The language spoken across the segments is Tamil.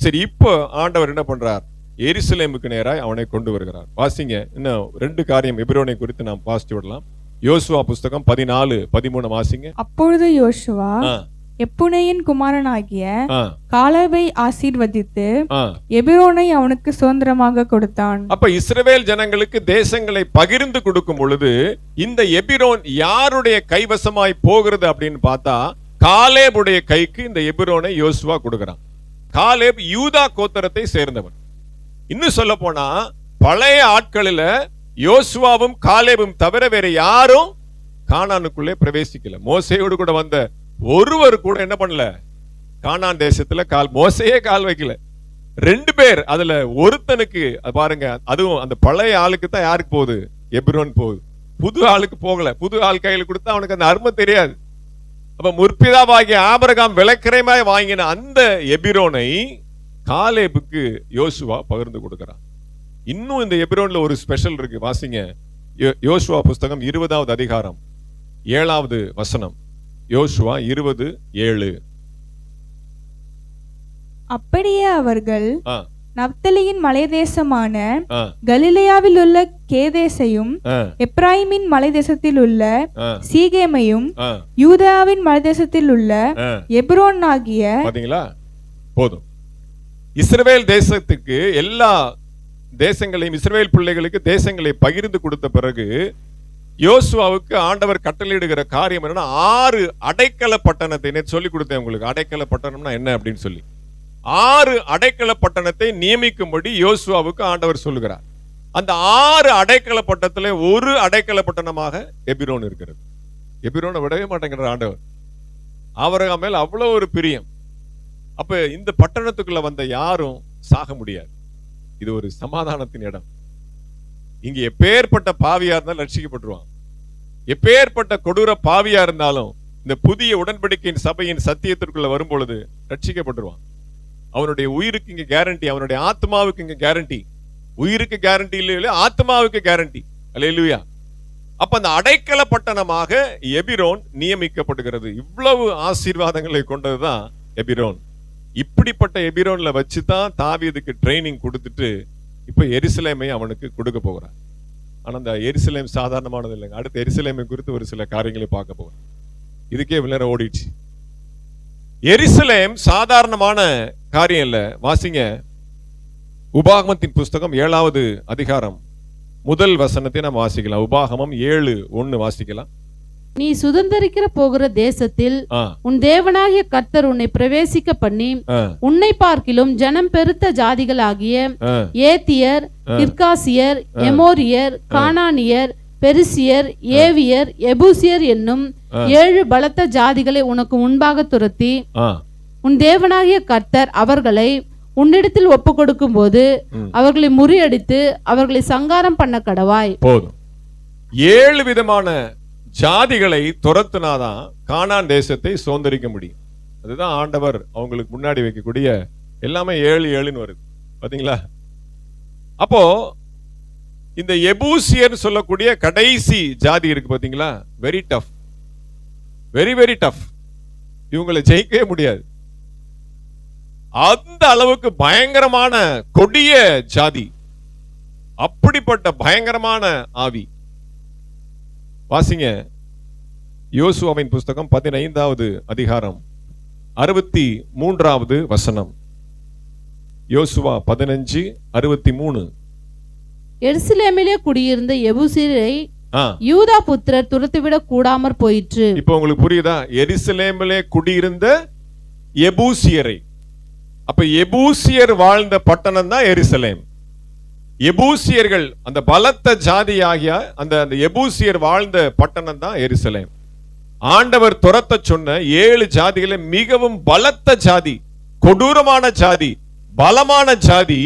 சரி இப்போ ஆண்டவர் என்ன பண்றார்? எருசலேமுக்கு நேராய் அவனை கொண்டு வருகிறார். வாசிங்க இன்னும் ரெண்டு காரியம் எபிரோனை குறித்து நாம் வாசித்து விடலாம். யோசுவா புஸ்தகம் பதினாலு பதிமூணு வாசிங்க. அப்பொழுது யோசுவா எப்புனையின் குமாரனாகிய ஆ, காலேபை ஆசீர்வதித்து. எபிரோனை அவனுக்கு சுதந்திரமாக கொடுத்தான். அப்ப இஸ்ரவேல் ஜனங்களுக்கு தேசங்களை பகிர்ந்து கொடுக்கும் பொழுது இந்த எபிரோன் யாருடைய கைவசமாய் போகிறது அப்படின்னு பார்த்தா காலேபுடைய கைக்கு இந்த எபிரோனை யோசுவா கொடுக்கிறான். காலேப் யூதா கோத்தரத்தை சேர்ந்தவன். இன்னும் சொல்ல போனா பழைய ஆட்களில் யோசுவாவும் காலேபும் தவிர வேற யாரும் கானானுக்குள்ளே பிரவேசிக்கல. மோசையோடு கூட வந்த ஒருவர் கூட என்ன பண்ணல? கானான் தேசத்துல கால் மோசையே கால் வைக்கல. ரெண்டு பேர் அதுல ஒருத்தனுக்கு பாருங்க அதுவும் அந்த பழைய ஆளுக்கு தான் யாருக்கு போகுது? எப்ரோன் போகுது. புது ஆளுக்கு போகல. புது ஆள் கையில் கொடுத்தா அவனுக்கு அந்த அருமை தெரியாது. அப்ப முற்பிதாவாகிய ஆபரகாம் விளக்கரைமாய் வாங்கின அந்த எபிரோனை காலேபுக்கு யோசுவா பகிர்ந்து கொடுக்கிறான். இன்னும் இந்த எபிரோன்ல ஒரு ஸ்பெஷல் இருக்கு வாசிங்க. யோசுவா புஸ்தகம் இருபதாவது அதிகாரம் ஏழாவது வசனம். யோசுவா இருபது ஏழு. அப்படியே அவர்கள் நப்தலியின் மலைதேசமான ஆ, கலிலேயாவில் உள்ள கேதேசையும் ஆ, எப்ராயிமின் மலைதேசத்தில் உள்ள சீகேமையும் யூதாவின் மலைதேசத்தில் உள்ள. எப்ரோன் ஆகிய பாத்தீங்களா? போதும். இஸ்ரவேல் தேசத்துக்கு எல்லா தேசங்களையும் இஸ்ரவேல் பிள்ளைகளுக்கு தேசங்களை பகிர்ந்து கொடுத்த பிறகு யோசுவாவுக்கு ஆண்டவர் கட்டளையிடுகிற காரியம் என்னன்னா ஆறு அடைக்கல பட்டணத்தை நேற்று சொல்லி கொடுத்தேன் உங்களுக்கு. அடைக்கல பட்டணம்னா என்ன அப்படின்னு சொல்லி. ஆறு அடைக்கல பட்டணத்தை நியமிக்கும்படி யோசுவாவுக்கு ஆண்டவர் சொல்லுகிறார். அந்த ஆறு அடைக்கல பட்டத்தில் ஒரு அடைக்கல பட்டணமாக எபிரோன் இருக்கிறது. எபிரோனை விடவே மாட்டேங்கிற ஆண்டவர். அவரக மேல் அவ்வளவு ஒரு பிரியம். அப்ப இந்த பட்டணத்துக்குள்ள வந்த யாரும் சாக முடியாது. இது ஒரு சமாதானத்தின் இடம். இங்கே எப்பேற்பட்ட பாவியா இருந்தாலும் ரட்சிக்கப்பட்டுருவான் எப்பேற்பட்ட கொடூர பாவியா இருந்தாலும் இந்த புதிய உடன்படிக்கையின் சபையின் சத்தியத்திற்குள்ள வரும் பொழுது ரட்சிக்கப்பட்டுருவான் அவனுடைய உயிருக்கு இங்க கேரண்டி அவனுடைய ஆத்மாவுக்கு இங்க கேரண்டி உயிருக்கு கேரண்டி இல்லையோ ஆத்மாவுக்கு கேரண்டி அல்லேலூயா. அப்ப அந்த அடைக்கல பட்டணமாக எபிரோன் நியமிக்கப்படுகிறது. இவ்வளவு ஆசீர்வாதங்களை கொண்டதுதான் எபிரோன். இப்படிப்பட்ட எபிரோன்ல வச்சு தான் தாவியதுக்கு ட்ரைனிங் கொடுத்துட்டு இப்போ எருசலேமை அவனுக்கு கொடுக்க போகிறான் ஆனால் அந்த எருசலேம் சாதாரணமானது இல்லைங்க. அடுத்த எருசலேமை குறித்து ஒரு சில காரியங்களை பார்க்க போகிறேன் இதுக்கே விளர ஓடிடுச்சு. எரிசிலேம் சாதாரணமான காரியம் இல்லை. வாசிங்க. உபாகமத்தின் புஸ்தகம் ஏழாவது அதிகாரம். முதல் வசனத்தை நாம் வாசிக்கலாம். உபாகமம் ஏழு ஒன்னு வாசிக்கலாம். நீ சுதந்தரிக்கிற போகிற தேசத்தில் உன் தேவனாகிய கர்த்தர் உன்னை பிரவேசிக்க பண்ணி உன்னை பார்க்கிலும் ஜனம் பெருத்த ஜாதிகளாகிய ஏத்தியர் கிர்காசியர் எமோரியர் கானானியர் பெரிசியர் ஏவியர் எபூசியர் என்னும் ஏழு பலத்த ஜாதிகளை உனக்கு முன்பாக துரத்தி. உன் தேவனாகிய கர்த்தர் அவர்களை உன்னிடத்தில் ஒப்பு கொடுக்கும் போது. அவர்களை முறியடித்து அவர்களை சங்காரம் பண்ண கடவாய். போதும். ஏழு விதமான ஜாதிகளை துரத்துனாதான் கானான் தேசத்தை சுதந்திரிக்க முடியும். அதுதான் ஆண்டவர் அவங்களுக்கு முன்னாடி வைக்கக்கூடிய எல்லாமே ஏழு ஏழுன்னு வருது. பாத்தீங்களா? அப்போ இந்த எபூசியர் சொல்லக்கூடிய கடைசி ஜாதி இருக்கு பாத்தீங்களா? Very tough very very tough இவங்களை ஜெயிக்கவே முடியாது. அந்த அளவுக்கு பயங்கரமான கொடிய ஜாதி. அப்படிப்பட்ட பயங்கரமான ஆவி. வாசிங்க. யோசுவாவின் புஸ்தகம் பதினைந்தாவது அதிகாரம் அறுபத்தி மூன்றாவது வசனம். யோசுவா பதினஞ்சு அறுபத்தி மூணு எருசலேமிலே குடியிருந்த எபூசியரை ஆ. யூதா புத்திரர் துரத்திவிடக் கூடாமற் போயிற்று. இப்போ உங்களுக்கு புரியுதா? எருசலேமிலே குடியிருந்த எபூசியரை. அப்ப எபூசியர் வாழ்ந்த பட்டணம் தான் எருசலேம். எபூசியர்கள் அந்த பலத்த ஜாதி ஆகிய அந்த அந்த எபூசியர் வாழ்ந்த பட்டணம் தான் எருசலேம். ஆண்டவர் துரத்த சொன்ன ஏழு ஜாதிகள மிகவும் பலத்த ஜாதி கொடூரமான ஜாதி பலமான ஜாதி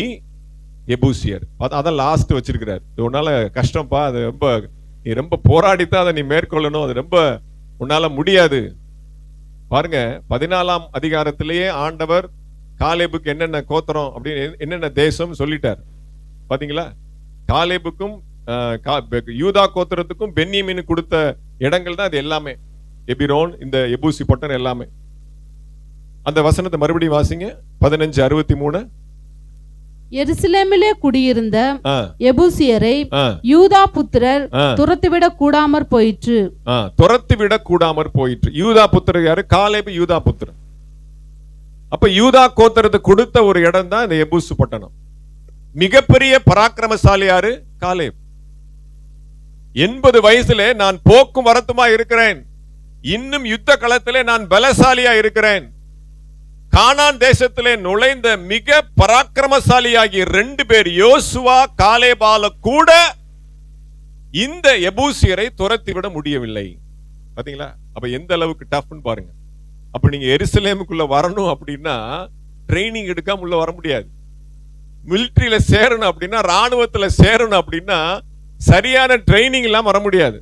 எபூசியர். அதான் லாஸ்ட் வச்சிருக்கிறார். உன்னால கஷ்டம்ப்பா அது ரொம்ப நீ ரொம்ப போராடித்தான் அதை நீ மேற்கொள்ளணும் அது ரொம்ப உன்னால முடியாது. பாருங்க பதினாலாம் அதிகாரத்திலேயே ஆண்டவர் காலேபுக்கு என்னென்ன கோத்திரம் அப்படின்னு என்னென்ன தேசம் சொல்லிட்டார். பாத்தீங்களா? காலேபுக்கும் யூதா கோத்திரத்துக்கும் பென்னியமின் கொடுத்த இடங்கள் தான் இது எல்லாமே. எபிரோன் இந்த எபூசி பட்டன் எல்லாமே. அந்த வசனத்தை மறுபடியும் வாசிங்க. பதினஞ்சு அறுபத்தி மூணு எருசலேமிலே குடியிருந்த எபூசியரை யூதா புத்திரர் ஆ, துரத்திவிடக் கூடாமற் போயிற்று. ஆ, துரத்தி விட கூடாமற் போயிற்று. யூதா புத்திரர் யாரு? காலேபு யூதா புத்திரன் அப்ப யூதா கோத்திரத்தை கொடுத்த ஒரு இடம் தான் இந்த எபூசு பட்டணம். மிகப்பெரிய பராக்கிரமசாலி யாரு? காலேப். எண்பது வயசுல நான் போக்கும் வரத்துமா இருக்கிறேன். இன்னும் யுத்த களத்திலே நான் பலசாலியா இருக்கிறேன். கானான் தேசத்திலே நுழைந்த மிக பராக்கிரமசாலியாகிய ரெண்டு பேர் யோசுவா காலேபால கூட இந்த எபூசியரை துரத்தி விட முடியவில்லை. பாத்தீங்களா? அப்ப எந்த அளவுக்கு டஃப்னு பாருங்க. அப்ப நீங்க எருசலேமுக்குள்ள வரணும் அப்படின்னா ட்ரைனிங் எடுக்காம உள்ள வர முடியாது. மிலிட்ரியில சேரணும் அப்படின்னா ராணுவத்துல சேரணும் அப்படின்னா சரியான ட்ரைனிங் இல்லாம வர முடியாது.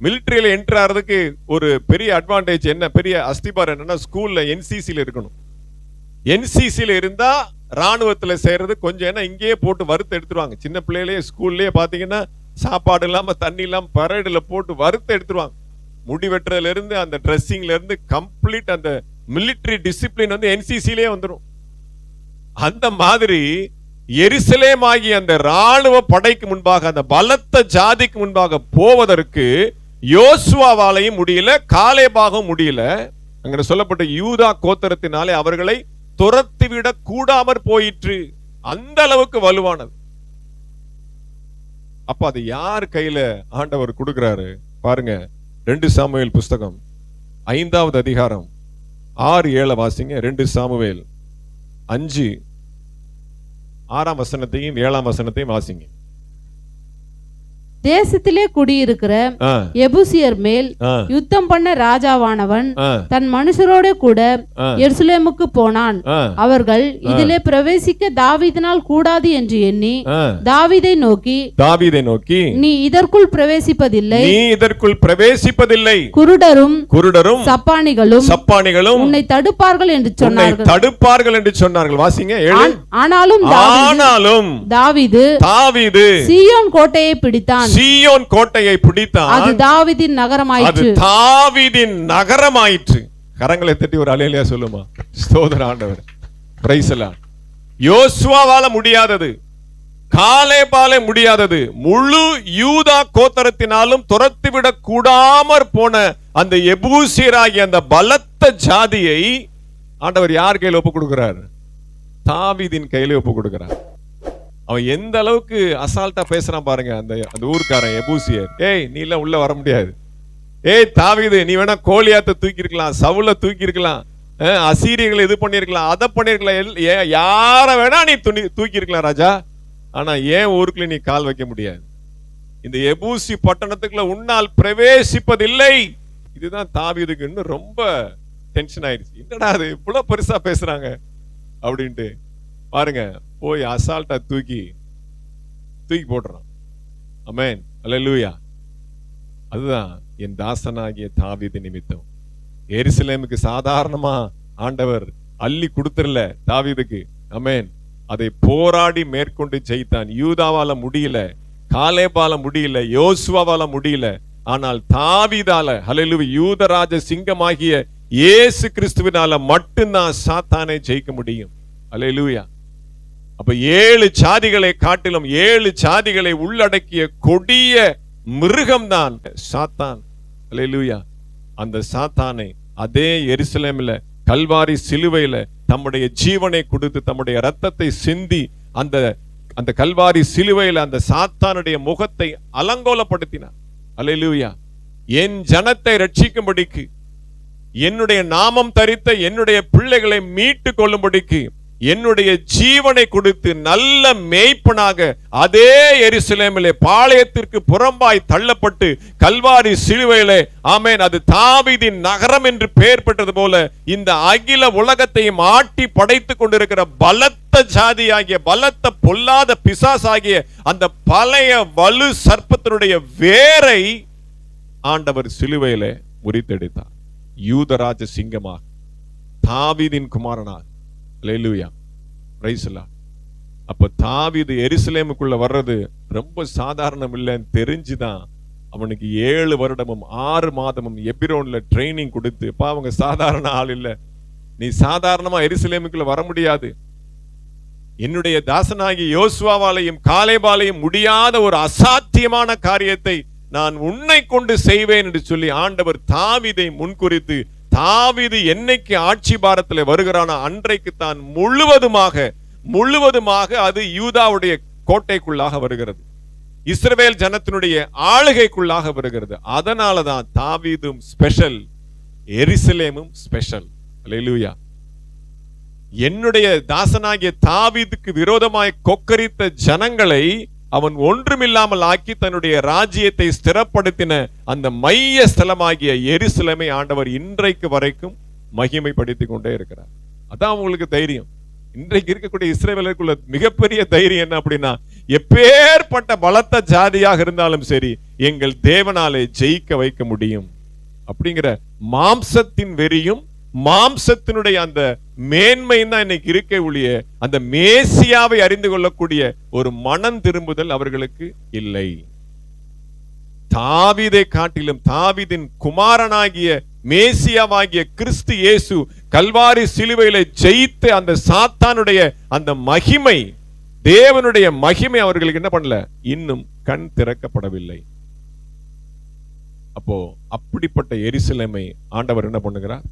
மிலிட்ரியில என்டர் ஆகிறதுக்கு ஒரு பெரிய அட்வான்டேஜ் என்ன பெரிய அஸ்திபார் என்னன்னா ஸ்கூல்ல என்சிசியில் இருக்கணும். என்சிசியில் இருந்தா ராணுவத்துல சேர்றது கொஞ்சம் ஏன்னா இங்கேயே போட்டு வறுத்து எடுத்துருவாங்க. சின்ன பிள்ளையிலேயே ஸ்கூல்லயே பாத்தீங்கன்னா சாப்பாடு இல்லாம தண்ணி இல்லாம பரேடுல போட்டு வறுத்து எடுத்துருவாங்க. முடி வெட்டுறதுலேருந்து அந்த ட்ரெஸ்ஸிங்லேருந்து கம்ப்ளீட் அந்த மிலிட்டரி டிசிப்ளின் வந்து என்சிசிலே வந்துடும் அந்த மாதிரி எரிசலேம் ஆகிய அந்த ராணுவ படைக்கு முன்பாக அந்த பலத்த ஜாதிக்கு முன்பாக போவதற்கு யோசுவாவாலையும் முடியல காலேபாகவும் முடியல. அங்கே சொல்லப்பட்ட யூதா கோத்தரத்தினாலே அவர்களை துரத்திவிட கூடாமற் போயிற்று. அந்த அளவுக்கு வலுவானது. அப்ப அது யார் கையில ஆண்டவர் கொடுக்கிறாரு? பாருங்க ரெண்டு சாமுவேல் புஸ்தகம் ஐந்தாவது அதிகாரம் ஆறு ஏழை வாசிங்க ரெண்டு சாமுவேல். அஞ்சு ஆறாம் வசனத்தையும் ஏழாம் வசனத்தையும் வாசிங்க. தேசத்திலே குடியிருக்கிற எபூசியர் மேல் யுத்தம் பண்ண ராஜாவானவன் தன் மனுஷரோட கூட எருசலேமுக்கு போனான். அவர்கள் இதிலே பிரவேசிக்க தாவீதினால் கூடாது என்று எண்ணி. தாவீதை நோக்கி தாவீதை நோக்கி நீ இதற்குள் பிரவேசிப்பதில்லை. நீ இதற்குள் பிரவேசிப்பதில்லை. குருடரும் குருடரும் சப்பானிகளும் சப்பானிகளும் உன்னை தடுப்பார்கள் என்று சொன்னார்கள். தடுப்பார்கள் என்று சொன்னார்கள். வாசிங்க ஆனாலும் தாவீது- ஆனாலும் தாவீது தாவீது சீயோன் கோட்டையை பிடித்தான். சீயோன் கோட்டையை பிடித்தான். அது தாவீதின் அது நகரமாயிற்று தாவீதின் நகரமாயிற்று. கரங்களை தட்டி ஒரு அலையிலையா சொல்லுமா? ஸ்தோதர ஆண்டவர். பிரைசலா யோசுவாவால முடியாதது. காலேபாலே முடியாதது. முழு யூதா கோத்தரத்தினாலும் துரத்திவிடக் கூடாமற் போன அந்த எபூசியராகிய அந்த பலத்த ஜாதியை ஆண்டவர் யார் கையில ஒப்பு கொடுக்கிறார்? தாவீதின் கையில ஒப்பு கொடுக்கிறார். அவன் எந்த அளவுக்கு அசால்ட்டா பேசுறான் பாருங்க அந்த அந்த ஊருக்காரன் எபூசியர் ஏய் நீ எல்லாம் உள்ள வர முடியாது. ஏய் தாவிது நீ வேணா கோழியாத்த தூக்கியிருக்கலாம் சவுல தூக்கியிருக்கலாம் அசீரியர்களை இது பண்ணிருக்கலாம் அதை பண்ணிருக்கலாம் எல்- ஏ- யார வேணா நீ துணி தூக்கியிருக்கலாம் ராஜா. ஆனா ஏன் ஊருக்குள்ள நீ கால் வைக்க முடியாது? இந்த எபூசி பட்டணத்துக்குள்ள உன்னால் பிரவேசிப்பதில்லை. இதுதான் தாவிதுக்கு இன்னும் ரொம்ப டென்ஷன் ஆயிடுச்சு. என்னடா அது இவ்வளவு பெருசா பேசுறாங்க அப்படின்ட்டு. பாருங்க போய் அசால்ட்டா தூக்கி தூக்கி போடுறான் அமேன் அல்லேலூயா அதுதான் என் தாசனாகிய தாவித நிமித்தம். எருசலேமுக்கு சாதாரணமா ஆண்டவர் அள்ளி கொடுத்துடல தாவிதுக்கு. அமேன் அதை போராடி மேற்கொண்டு ஜெயித்தான். யூதாவால முடியல காலேபால முடியல யோசுவாவால முடியல. ஆனால் தாவிதால ஹலெலு யூதராஜ சிங்கமாகிய இயேசு கிறிஸ்துவினால மட்டும்தான் சாத்தானை ஜெயிக்க முடியும். ஹalleluya அப்ப ஏழு சாதிகளை காட்டிலும் ஏழு சாதிகளை உள்ளடக்கிய கொடிய மிருகம்தான் சாத்தான். அல்லேலூயா. அந்த சாத்தானை அதே எருசலேம்ல கல்வாரி சிலுவையில தம்முடைய ஜீவனை கொடுத்து தம்முடைய ரத்தத்தை சிந்தி அந்த அந்த கல்வாரி சிலுவையில அந்த சாத்தானுடைய முகத்தை அலங்கோலப்படுத்தினார். அலையிலூயா என் ஜனத்தை ரட்சிக்கும்படிக்கு என்னுடைய நாமம் தரித்த என்னுடைய பிள்ளைகளை மீட்டு கொள்ளும்படிக்கு என்னுடைய ஜீவனை கொடுத்து நல்ல மேய்ப்பனாக அதே எரிசிலேமிலே பாளையத்திற்கு புறம்பாய் தள்ளப்பட்டு கல்வாரி சிலுவையிலே ஆமேன் அது தாவிதின் நகரம் என்று பெயர் பெற்றது போல இந்த அகில உலகத்தையும் ஆட்டி படைத்துக் கொண்டிருக்கிற பலத்த ஜாதியாகிய பலத்த பொல்லாத பிசாசாகிய அந்த பழைய வலு சர்ப்பத்தினுடைய வேரை ஆண்டவர் சிலுவையிலே முறித்தெடுத்தார் யூதராஜ சிங்கமாக தாவிதின் குமாரனாக. லேலுயா ரைஸ்லா அப்போ தாவிது எருசலேமுக்குள்ள வர்றது ரொம்ப சாதாரணம் இல்லைன்னு தெரிஞ்சுதான் அவனுக்கு ஏழு வருடமும் ஆறு மாதமும் எபிரோன்ல ட்ரைனிங் கொடுத்து இப்போ அவங்க சாதாரண ஆள் இல்ல. நீ சாதாரணமா எருசலேமுக்குள்ள வர முடியாது. என்னுடைய தாசனாகி யோசுவாவாலையும் காலேபாலையும் முடியாத ஒரு அசாத்தியமான காரியத்தை நான் உன்னை கொண்டு செய்வேன் என்று சொல்லி ஆண்டவர் தாவீதை முன்குறித்து தாவிது என்னைக்கு ஆட்சி பாரத்தில் வருகிறானோ அன்றைக்கு தான் முழுவதுமாக முழுவதுமாக அது யூதாவுடைய கோட்டைக்குள்ளாக வருகிறது. இஸ்ரவேல் ஜனத்தினுடைய ஆளுகைக்குள்ளாக வருகிறது. அதனால தான் தாவீதும் ஸ்பெஷல் எரிசலேமும் ஸ்பெஷல். அல்லேலூயா என்னுடைய தாசனாகிய தாவீதுக்கு விரோதமாய் கொக்கரித்த ஜனங்களை அவன் ஒன்றுமில்லாமல் ஆக்கி தன்னுடைய ராஜ்யத்தை ஸ்திரப்படுத்தின அந்த மைய ஸ்தலமாகிய எருசலேமை ஆண்டவர் இன்றைக்கு வரைக்கும் மகிமைப்படுத்தி கொண்டே இருக்கிறார். அதான் உங்களுக்கு தைரியம். இன்றைக்கு இருக்கக்கூடிய இஸ்ரேலருக்குள்ள மிகப்பெரிய தைரியம் என்ன அப்படின்னா எப்பேற்பட்ட பலத்த ஜாதியாக இருந்தாலும் சரி எங்கள் தேவனாலே ஜெயிக்க வைக்க முடியும். அப்படிங்கிற மாம்சத்தின் வெறியும் மாம்சத்தினுடைய அந்த மேன்மை தான் இன்னைக்கு இருக்க ஒழிய அந்த மேசியாவை அறிந்து கொள்ளக்கூடிய ஒரு மனம் திரும்புதல் அவர்களுக்கு இல்லை. தாவீதை காட்டிலும் தாவிதின் குமாரனாகிய மேசியாவாகிய கிறிஸ்து இயேசு கல்வாரி சிலுவையில ஜெயித்து அந்த சாத்தானுடைய அந்த மகிமை தேவனுடைய மகிமை அவர்களுக்கு என்ன பண்ணல? இன்னும் கண் திறக்கப்படவில்லை. அப்போ அப்படிப்பட்ட எரிசிலமை ஆண்டவர் என்ன பண்ணுகிறார்?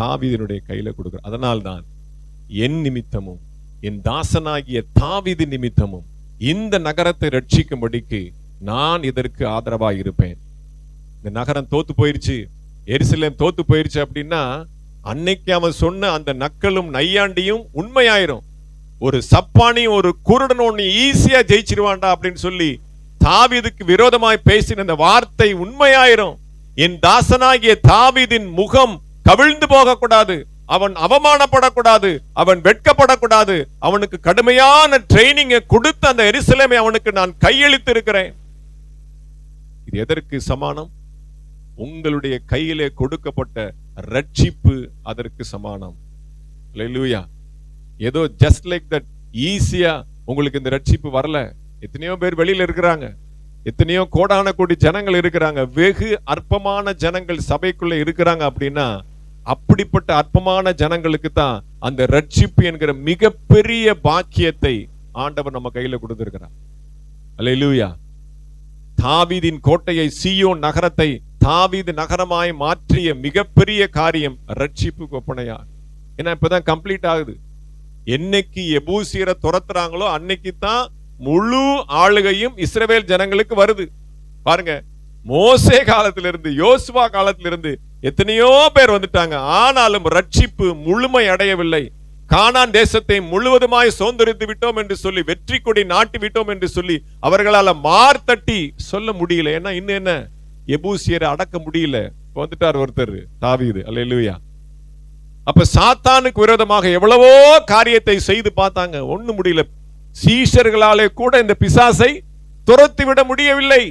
தாவிதனுடைய கையில் கொடுக்கிறார் அதனால்தான் என் நிமித்தமும் என் தாசனாகிய தாவீது நிமித்தமும் இந்த நகரத்தை ரட்சிக்கும்படிக்கு நான் இதற்கு ஆதரவாக இருப்பேன்? இந்த நகரம் தோத்து போயிருச்சு. எருசலேம் தோத்து போயிருச்சு அப்படின்னா அன்னைக்கு அவன் சொன்ன அந்த நக்களும் நையாண்டியும் உண்மையாயிரும். ஒரு சப்பானி ஒரு குருடன் ஒன்று ஈஸியா ஜெயிச்சிருவான்டா அப்படின்னு சொல்லி தாவிதுக்கு விரோதமாய் பேசின அந்த வார்த்தை உண்மையாயிரும். என் தாசனாகிய தாவிதின் முகம் கவிழ்ந்து போகக்கூடாது. அவன் அவமானப்படக்கூடாது. அவன் வெட்கப்படக்கூடாது. அவனுக்கு கடுமையான ட்ரைனிங்கை கொடுத்து அந்த எருசலேமை அவனுக்கு நான் கையெழுத்து இருக்கிறேன் இது எதற்கு சமானம்? உங்களுடைய கையிலே கொடுக்கப்பட்ட ரட்சிப்பு அதற்கு சமானம். லூயா ஏதோ ஜஸ்ட் லைக் தட் ஈஸியா உங்களுக்கு இந்த ரட்சிப்பு வரல. எத்தனையோ பேர் வெளியில இருக்கிறாங்க. எத்தனையோ கோடான கோடி ஜனங்கள் இருக்கிறாங்க. வெகு அற்பமான ஜனங்கள் சபைக்குள்ள இருக்கிறாங்க அப்படின்னா அப்படிப்பட்ட அற்பமான ஜனங்களுக்கு தான் அந்த ரட்சிப்பு என்கிற மிகப்பெரிய பாக்கியத்தை ஆண்டவர் நம்ம கையில கொடுத்திருக்கிறார். அல்லேலூயா தாவீதின் கோட்டையை சியோ நகரத்தை தாவீது நகரமாய் மாற்றிய மிகப்பெரிய காரியம் ரட்சிப்பு ஒப்பனையா ஏன்னா இப்பதான் கம்ப்ளீட் ஆகுது. என்னைக்கு எபூசியரை துரத்துறாங்களோ அன்னைக்கு தான் முழு ஆளுகையும் இஸ்ரவேல் ஜனங்களுக்கு வருது. பாருங்க மோசே காலத்திலிருந்து யோசுவா காலத்திலிருந்து எத்தனையோ பேர் வந்துட்டாங்க. ஆனாலும் ரட்சிப்பு முழுமை அடையவில்லை. கானான் தேசத்தை முழுவதுமாய் சோந்தரித்து விட்டோம் என்று சொல்லி வெற்றி கொடி நாட்டி விட்டோம் என்று சொல்லி அவர்களால மார்த்தட்டி சொல்ல முடியல. ஏன்னா இன்னும் என்ன? எபூசியரை அடக்க முடியல. இப்போ வந்துட்டார் ஒருத்தர் தாவீது. இல்லையா அப்ப சாத்தானுக்கு விரோதமாக எவ்வளவோ காரியத்தை செய்து பார்த்தாங்க. ஒண்ணு முடியல. சீஷர்களாலே கூட இந்த பிசாசை துரத்தி விட முடியவில்லை.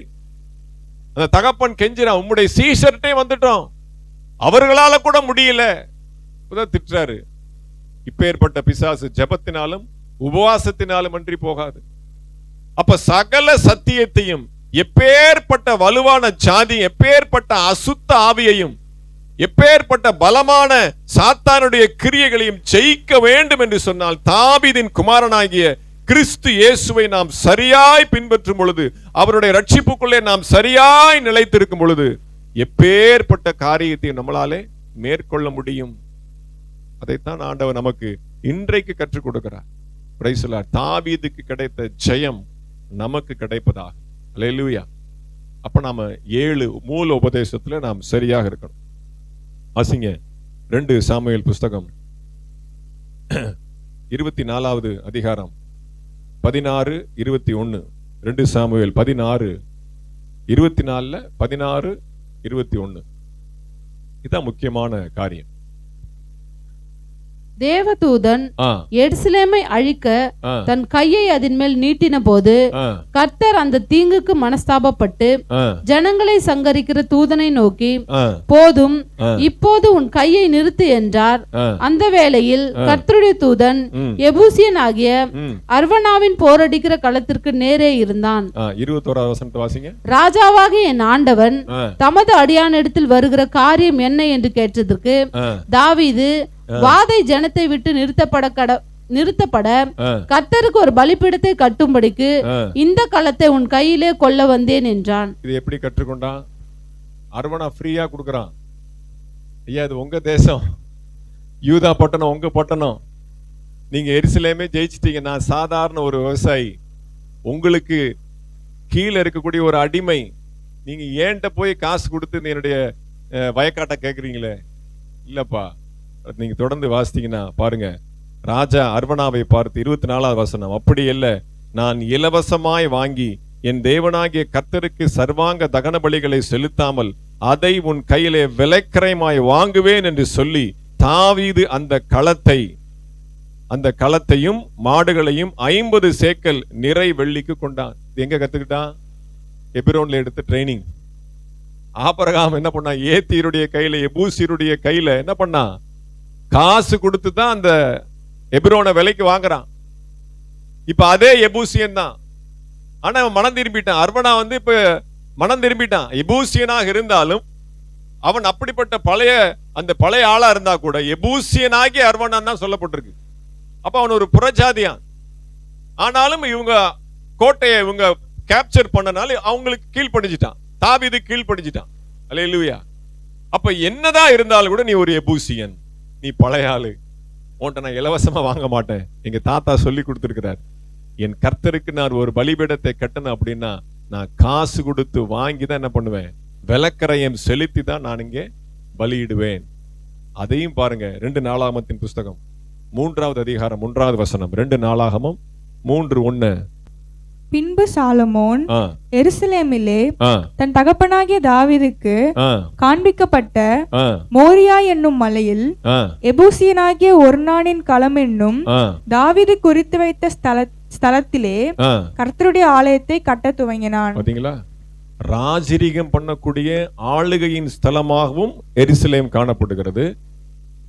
அந்த தகப்பன் கெஞ்சிரான் உம்முடைய சீஷர்ட்டே வந்துட்டோம். அவர்களால கூட முடியல. இப்பதான் திட்டுறாரு. இப்பேற்பட்ட பிசாசு ஜெபத்தினாலும் உபவாசத்தினாலும் அன்றி போகாது. அப்ப சகல சத்தியத்தையும் எப்பேற்பட்ட வலுவான ஜாதி எப்பேற்பட்ட அசுத்த ஆவியையும் எப்பேற்பட்ட பலமான சாத்தானுடைய கிரியைகளையும் ஜெயிக்க வேண்டும் என்று சொன்னால் தாபிதின் குமாரனாகிய கிறிஸ்து இயேசுவை நாம் சரியாய் பின்பற்றும் பொழுது அவருடைய ரட்சிப்புக்குள்ளே நாம் சரியாய் நிலைத்திருக்கும் பொழுது எப்பேற்பட்ட காரியத்தை நம்மளாலே மேற்கொள்ள முடியும். அதைத்தான் ஆண்டவர் நமக்கு இன்றைக்கு கற்றுக் கொடுக்கிறார். பிரைசலார் தாவீதுக்கு கிடைத்த ஜெயம் நமக்கு கிடைப்பதாக. அல்லேலூயா அப்ப நாம ஏழு மூல உபதேசத்துல நாம் சரியாக இருக்கணும். வாசிங்க. ரெண்டு சாமியல் புஸ்தகம். இருபத்தி நாலாவது அதிகாரம். பதினாறு இருபத்தி ஒன்று ரெண்டு சாமுவேல் பதினாறு இருபத்தி நாலில் பதினாறு இருபத்தி ஒன்று இதுதான் முக்கியமான காரியம். தேவதூதன் எருசலேமை அழிக்க தன் கையை அதன் மேல் நீட்டின போது கர்த்தர் அந்த தீங்குக்கு மனஸ்தாபப்பட்டு ஜனங்களை சங்கரிக்கிற தூதனை நோக்கி போதும். இப்போது உன் கையை நிறுத்து என்றார். அந்த வேளையில் கர்த்தருடைய தூதன் எபூசியன் ஆகிய அர்வனாவின் போரடிக்கிற களத்திற்கு நேரே இருந்தான். ராஜாவாகிய என் ஆண்டவன் தமது அடியானிடத்தில் வருகிற காரியம் என்ன என்று கேட்டதற்கு தாவீது வாதை ஜனத்தை விட்டு நிறுத்தப்பட கட நிறுத்தப்பட ஆ, கர்த்தருக்கு ஒரு பலிபீடத்தை கட்டும்படிக்கு. இந்த களத்தை உன் கையிலே கொள்ள வந்தேன் என்றான். இது எப்படி கற்றுக்கொண்டான்? அர்வனா ஃப்ரீயா கொடுக்குறான். ஐயா இது உங்க தேசம். யூதா பட்டணம் உங்க பட்டணம். நீங்க எரிசிலேமே ஜெயிச்சிட்டீங்க. நான் சாதாரண ஒரு விவசாயி. உங்களுக்கு கீழே இருக்கக்கூடிய ஒரு அடிமை. நீங்க ஏன்ட்ட போய் காசு கொடுத்து என்னுடைய வயக்காட்டை கேக்குறீங்களே? இல்லப்பா. நீங்க தொடர்ந்து வாசித்தீங்கன்னா பாருங்க. ராஜா அர்வனாவை பார்த்து இருபத்தி நாலாவது வசனம் அப்படி இல்ல நான் இலவசமாய் வாங்கி என் தேவனாகிய கர்த்தருக்கு சர்வாங்க தகன பலிகளை செலுத்தாமல் அதை உன் கையிலே விலைக்கரைமாய் வாங்குவேன் என்று சொல்லி தாவீது அந்த களத்தை அந்த களத்தையும் மாடுகளையும் ஐம்பது சேக்கல் நிறை வெள்ளிக்கு கொண்டான். இது எங்க கத்துக்கிட்டான்? எபிரோன்ல எடுத்த ட்ரைனிங். ஆபரகாம் என்ன பண்ணா ஏத்தீருடைய கையில எபூசியருடைய கையில என்ன பண்ணா காசு கொடுத்து தான் அந்த எபிரோனை விலைக்கு வாங்குறான். இப்ப அதே எபூசியன் தான். ஆனா அவன் மனம் திரும்பிட்டான். அர்வனா வந்து இப்ப மனம் திரும்பிட்டான். எபூசியனாக இருந்தாலும் அவன் அப்படிப்பட்ட பழைய அந்த பழைய ஆளா இருந்தா கூட எபூசியனாகி அர்வனான் தான் சொல்லப்பட்டிருக்கு. அப்ப அவன் ஒரு புறஜாதியான். ஆனாலும் இவங்க கோட்டையை இவங்க கேப்சர் பண்ணனால அவங்களுக்கு கீழ்ப்படிஞ்சிட்டான். தாவீது கீழ்ப்படிஞ்சிட்டான். அல்லேலூயா. அப்ப என்னதான் இருந்தாலும் கூட நீ ஒரு எபூசியன். நீ பழைய ஆளு. உன்ட்ட நான் இலவசமாக வாங்க மாட்டேன். எங்கள் தாத்தா சொல்லி கொடுத்துருக்கிறார். என் கர்த்தருக்கு நான் ஒரு பலிபீடத்தை கட்டணும் அப்படின்னா நான் காசு கொடுத்து வாங்கி தான் என்ன பண்ணுவேன்? விளக்கரையம் செலுத்தி தான் நான் இங்கே பலியிடுவேன். அதையும் பாருங்க ரெண்டு நாளாகமத்தின் புஸ்தகம். மூன்றாவது அதிகாரம் மூன்றாவது வசனம். ரெண்டு நாளாகமும் மூன்று ஒன்று பின்பு சாலமோன் எருசலேமிலே தன் தகப்பனாகிய தாவீதுக்கு காண்பிக்கப்பட்ட மோரியா என்னும் மலையில் எபூசியனாகிய ஒருநானின் களம் என்னும் தாவீது குறித்து வைத்த ஸ்தல ஸ்தலத்திலே கர்த்தருடைய ஆலயத்தை கட்டத் துவங்கினான். பாத்தீங்களா? ராஜரீகம் பண்ணக்கூடிய ஆளுகையின் ஸ்தலமாகவும் எருசலேம் காணப்படுகிறது.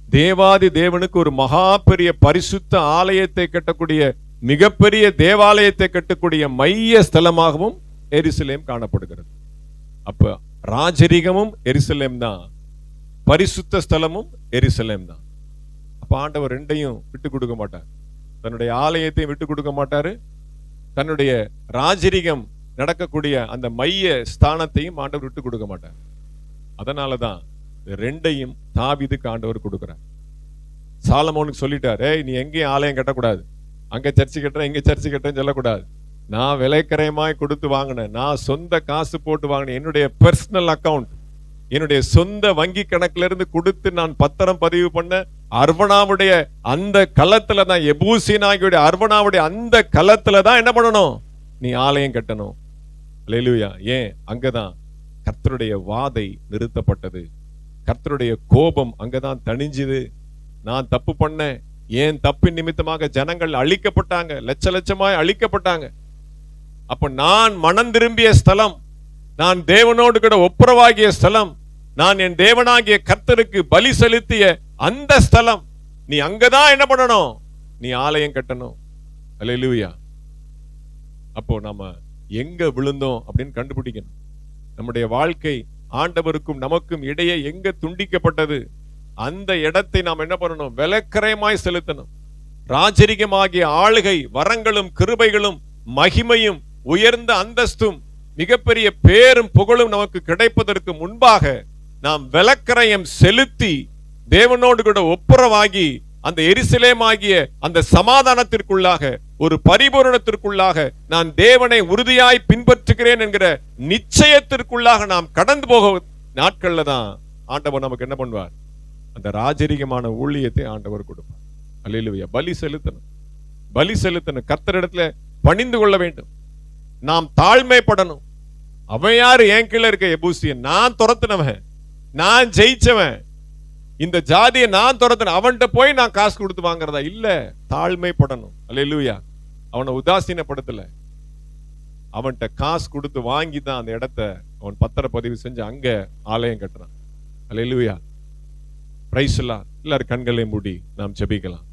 தேவாதி தேவனுக்கு ஒரு மகா பெரிய பரிசுத்த ஆலயத்தை கட்டக்கூடிய மிகப்பெரிய தேவாலயத்தை கட்டக்கூடிய மைய ஸ்தலமாகவும் எரிசலேம் காணப்படுகிறது. அப்ப ராஜரிகமும் எரிசலேம் தான். பரிசுத்த ஸ்தலமும் எரிசலேம் தான். அப்ப ஆண்டவர் ரெண்டையும் விட்டு கொடுக்க மாட்டார். தன்னுடைய ஆலயத்தையும் விட்டு கொடுக்க மாட்டாரு. தன்னுடைய ராஜரிகம் நடக்கக்கூடிய அந்த மைய ஸ்தானத்தையும் ஆண்டவர் விட்டு கொடுக்க மாட்டார். அதனாலதான் தான் ரெண்டையும் தாவிதுக்கு ஆண்டவர் கொடுக்குறார். சாலமோனுக்கு சொல்லிட்டார் ஏய் நீ எங்கேயும் ஆலயம் கட்டக்கூடாது. அங்கே சர்ச்சு கட்டுறேன் இங்கே சர்ச்சு கட்டுறேன்னு சொல்லக்கூடாது. நான் விலைக்கரையமாய் கொடுத்து வாங்கினேன். நான் சொந்த காசு போட்டு வாங்கினேன். என்னுடைய பர்சனல் அக்கவுண்ட் என்னுடைய சொந்த வங்கி கணக்கிலிருந்து கொடுத்து நான் பத்திரம் பதிவு பண்ண அர்வனாவுடைய அந்த களத்துல தான் எபூசினாகியுடைய அர்வனாவுடைய அந்த களத்துல தான் என்ன பண்ணணும்? நீ ஆலயம் கட்டணும். லெலுயா ஏன்? அங்கதான் கர்த்தருடைய வாதை நிறுத்தப்பட்டது. கர்த்தருடைய கோபம் அங்கதான் தணிஞ்சுது. நான் தப்பு பண்ணேன். ஏன் தப்பின் நிமித்தமாக ஜனங்கள் அழிக்கப்பட்டாங்க? லட்ச லட்சமாய் அழிக்கப்பட்டாங்க. அப்ப நான் மனம் திரும்பிய ஸ்தலம் நான் தேவனோடு கூட ஒப்புரவாகிய ஸ்தலம் நான் என் தேவனாகிய கர்த்தருக்கு பலி செலுத்திய அந்த ஸ்தலம் நீ அங்கதான் என்ன பண்ணணும்? நீ ஆலயம் கட்டணும். அல்லேலூயா. அப்போ நாம எங்க விழுந்தோம் அப்படின்னு கண்டுபிடிக்கணும். நம்முடைய வாழ்க்கை ஆண்டவருக்கும் நமக்கும் இடையே எங்க துண்டிக்கப்பட்டது? அந்த இடத்தை நாம் என்ன பண்ணணும்? விலக்கரைமாய் செலுத்தணும். ராஜரிகமாகிய ஆளுகை வரங்களும் கிருபைகளும் மகிமையும் உயர்ந்த அந்தஸ்தும் மிகப்பெரிய பேரும் புகழும் நமக்கு கிடைப்பதற்கு முன்பாக நாம் விலக்கரையம் செலுத்தி தேவனோடு கூட ஒப்புரவாகி அந்த எரிசிலேமாகிய அந்த சமாதானத்திற்குள்ளாக ஒரு பரிபூரணத்திற்குள்ளாக நான் தேவனை உறுதியாய் பின்பற்றுகிறேன் என்கிற நிச்சயத்திற்குள்ளாக நாம் கடந்து போக நாட்கள்ல தான் ஆண்டவர் நமக்கு என்ன பண்ணுவார்? அந்த ராஜரிகமான ஊழியத்தை ஆண்டவர் கொடுப்பார். அல்லேலூயா. பலி செலுத்தணும். பலி செலுத்தணும். கர்த்தரிடத்துல பணிந்து கொள்ள வேண்டும். நாம் தாழ்மைப்படணும். அவன் யாரு? என் கீழே இருக்க எபூசியன். நான் துரத்துனவன். நான் ஜெயிச்சவன். இந்த ஜாதியை நான் துரத்துன அவன்கிட்ட போய் நான் காசு கொடுத்து வாங்குறதா? இல்ல. தாழ்மைப்படணும். அல்லா அவனை உதாசீனப்படுத்தல. அவன்கிட்ட காசு கொடுத்து வாங்கி தான் அந்த இடத்த அவன் பத்திர பதிவு செஞ்சு அங்க ஆலயம் கட்டுறான். அல்லா பிரைஸ் எல்லாம் எல்லாரும் கண்களை மூடி நாம் ஜெபிக்கலாம்.